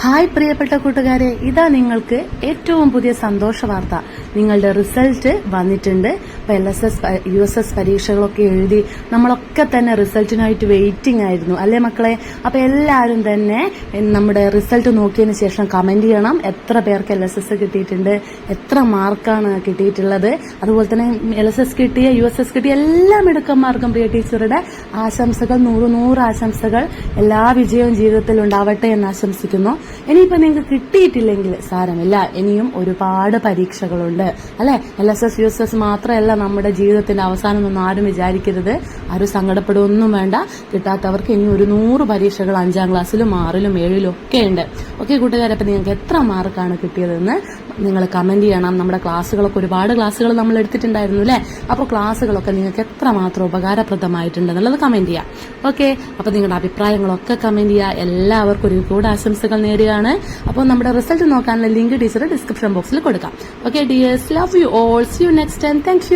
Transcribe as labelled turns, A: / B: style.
A: Hi പ്രിയപ്പെട്ട കൂട്ടുകാരെ ഇതാ നിങ്ങൾക്ക് ഏറ്റവും പുതിയ സന്തോഷ വാർത്ത നിങ്ങളുടെ റിസൾട്ട് വന്നിട്ടുണ്ട്. ഇപ്പൊ L S S U S S പരീക്ഷകളൊക്കെ എഴുതി നമ്മളൊക്കെ തന്നെ റിസൾട്ടിനായിട്ട് വെയിറ്റിംഗ് ആയിരുന്നു. അല്ലേ മക്കളെ? അപ്പൊ എല്ലാവരും തന്നെ നമ്മുടെ റിസൾട്ട് നോക്കിയതിന് ശേഷം കമന്റ് ചെയ്യണം. എത്ര പേർക്ക് എൽ എസ് എസ് കിട്ടിയിട്ടുണ്ട്? എത്ര മാർക്കാണ് കിട്ടിയിട്ടുള്ളത്? അതുപോലെ തന്നെ എൽ എസ് എസ് കിട്ടിയ യു എസ് എസ് കിട്ടിയ എല്ലാ മിടുക്കന്മാർക്കും പ്രിയ ടീച്ചറുടെ ആശംസകൾ നൂറ് നൂറ് ആശംസകൾ. എല്ലാ വിജയവും ജീവിതത്തിൽ ഉണ്ടാവട്ടെ എന്ന് ആശംസിക്കുന്നു. ഇനിയിപ്പോൾ നിങ്ങൾക്ക് കിട്ടിയിട്ടില്ലെങ്കിൽ സാരമില്ല. ഇനിയും ഒരുപാട് പരീക്ഷകളുണ്ട്. അല്ലെ? L S S U S S മാത്രമല്ല നമ്മുടെ ജീവിതത്തിന്റെ അവസാനം എന്നൊന്നും ആരും വിചാരിക്കരുത്. ആരും സങ്കടപ്പെടുകയൊന്നും വേണ്ട. കിട്ടാത്തവർക്ക് ഇനി ഒരു നൂറ് പരീക്ഷകൾ അഞ്ചാം ക്ലാസ്സിലും ആറിലും ഏഴിലും ഒക്കെ ഉണ്ട്. ഓക്കെ കൂട്ടുകാരെ അപ്പൊ നിങ്ങൾക്ക് എത്ര മാർക്കാണ് കിട്ടിയതെന്ന് നിങ്ങൾ കമന്റ് ചെയ്യണം. നമ്മുടെ ക്ലാസ്സുകളൊക്കെ ഒരുപാട് ക്ലാസ്സുകൾ നമ്മൾ എടുത്തിട്ടുണ്ടായിരുന്നു അല്ലേ? അപ്പോൾ ക്ലാസ്സുകളൊക്കെ നിങ്ങൾക്ക് എത്രമാത്രം ഉപകാരപ്രദമായിട്ടുണ്ട് എന്നുള്ളത് കമന്റ് ചെയ്യാം. ഓക്കെ അപ്പോൾ നിങ്ങളുടെ അഭിപ്രായങ്ങളൊക്കെ കമന്റ് ചെയ്യുക എല്ലാവർക്കും ഒരു കൂടെ ആശംസകൾ നേടുകയാണ് അപ്പോൾ നമ്മുടെ റിസൾട്ട് നോക്കാനുള്ള ലിങ്ക് ടീച്ചർ ഡിസ്ക്രിപ്ഷൻ ബോക്സിൽ കൊടുക്കാം. Okay dears love you all you next time thank